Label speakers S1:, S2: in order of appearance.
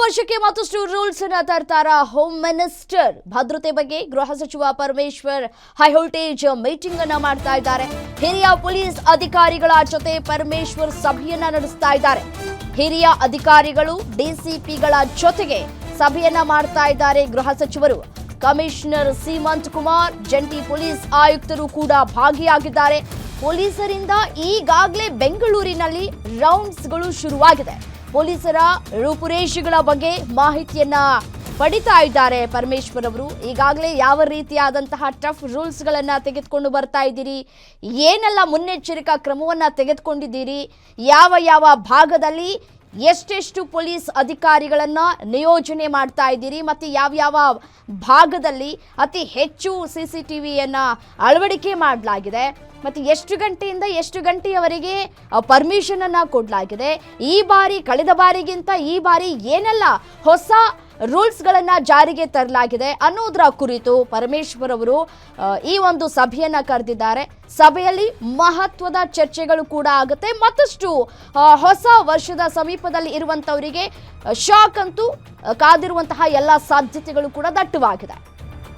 S1: ವರ್ಷಕ್ಕೆ ಮತ್ತಷ್ಟು ರೂಲ್ಸ್ ಅನ್ನ ತರ್ತಾರ ಹೋಮ್ ಮಿನಿಸ್ಟರ್ ಭದ್ರತೆ ಬಗ್ಗೆ ಗೃಹ ಸಚಿವ ಪರಮೇಶ್ವರ್ ಹೈವೋಲ್ಟೇಜ್ ಮೀಟಿಂಗ್ ಅನ್ನ ಮಾಡ್ತಾ ಇದ್ದಾರೆ. ಹಿರಿಯ ಪೊಲೀಸ್ ಅಧಿಕಾರಿಗಳ ಜೊತೆ ಪರಮೇಶ್ವರ್ ಸಭೆಯನ್ನ ನಡೆಸ್ತಾ ಇದ್ದಾರೆ. ಹಿರಿಯ ಅಧಿಕಾರಿಗಳು, ಡಿಸಿಪಿಗಳ ಜೊತೆಗೆ ಸಭೆಯನ್ನ ಮಾಡ್ತಾ ಇದ್ದಾರೆ ಗೃಹ ಸಚಿವರು. ಕಮಿಷನರ್ ಸೀಮಂತ್ ಕುಮಾರ್, ಜಂಟಿ ಪೊಲೀಸ್ ಆಯುಕ್ತರು ಕೂಡ ಭಾಗಿಯಾಗಿದ್ದಾರೆ. ಪೊಲೀಸರಿಂದ ಈಗಾಗಲೇ ಬೆಂಗಳೂರಿನಲ್ಲಿ ರೌಂಡ್ಸ್ಗಳು ಶುರುವಾಗಿದೆ. ಪೊಲೀಸರ ರೂಪುರೇಷೆಗಳ ಬಗ್ಗೆ ಮಾಹಿತಿಯನ್ನ ಪಡಿತಾ ಇದ್ದಾರೆ ಪರಮೇಶ್ವರ್ ಅವರು ಈಗಾಗಲೇ ಯಾವ ರೀತಿಯಾದಂತಹ ಟಫ್ ರೂಲ್ಸ್ಗಳನ್ನು ತೆಗೆದುಕೊಂಡು ಬರ್ತಾ ಇದ್ದೀರಿ? ಏನೆಲ್ಲ ಮುನ್ನೆಚ್ಚರಿಕಾ ಕ್ರಮವನ್ನ ತೆಗೆದುಕೊಂಡಿದ್ದೀರಿ? ಯಾವ ಯಾವ ಭಾಗದಲ್ಲಿ ಎಷ್ಟೆಷ್ಟು ಪೊಲೀಸ್ ಅಧಿಕಾರಿಗಳನ್ನ ನಿಯೋಜನೆ ಮಾಡ್ತಾ ಇದ್ದೀರಿ? ಮತ್ತು ಯಾವ್ಯಾವ ಭಾಗದಲ್ಲಿ ಅತಿ ಹೆಚ್ಚು ಸಿ ಸಿ ಟಿ ವಿಯನ್ನು ಅಳವಡಿಕೆ ಮಾಡಲಾಗಿದೆ? ಮತ್ತು ಎಷ್ಟು ಗಂಟೆಯಿಂದ ಎಷ್ಟು ಗಂಟೆಯವರೆಗೆ ಪರ್ಮಿಷನ್ ಅನ್ನ ಕೊಡಲಾಗಿದೆ. ಈ ಬಾರಿ, ಕಳೆದ ಬಾರಿಗಿಂತ ಈ ಬಾರಿ ಏನೆಲ್ಲ ಹೊಸ ರೂಲ್ಸ್ಗಳನ್ನು ಜಾರಿಗೆ ತರಲಾಗಿದೆ ಅನ್ನೋದರ ಕುರಿತು ಪರಮೇಶ್ವರ್ ಅವರು ಈ ಒಂದು ಸಭೆಯನ್ನು ಕರೆದಿದ್ದಾರೆ. ಸಭೆಯಲ್ಲಿ ಮಹತ್ವದ ಚರ್ಚೆಗಳು ಕೂಡ ಆಗುತ್ತೆ. ಮತ್ತಷ್ಟು ಹೊಸ ವರ್ಷದ ಸಮೀಪದಲ್ಲಿ ಇರುವಂತವರಿಗೆ ಶಾಕ್ ಅಂತೂ ಕಾದಿರುವಂತಹ ಎಲ್ಲ ಸಾಧ್ಯತೆಗಳು ಕೂಡ ದಟ್ಟವಾಗಿದೆ.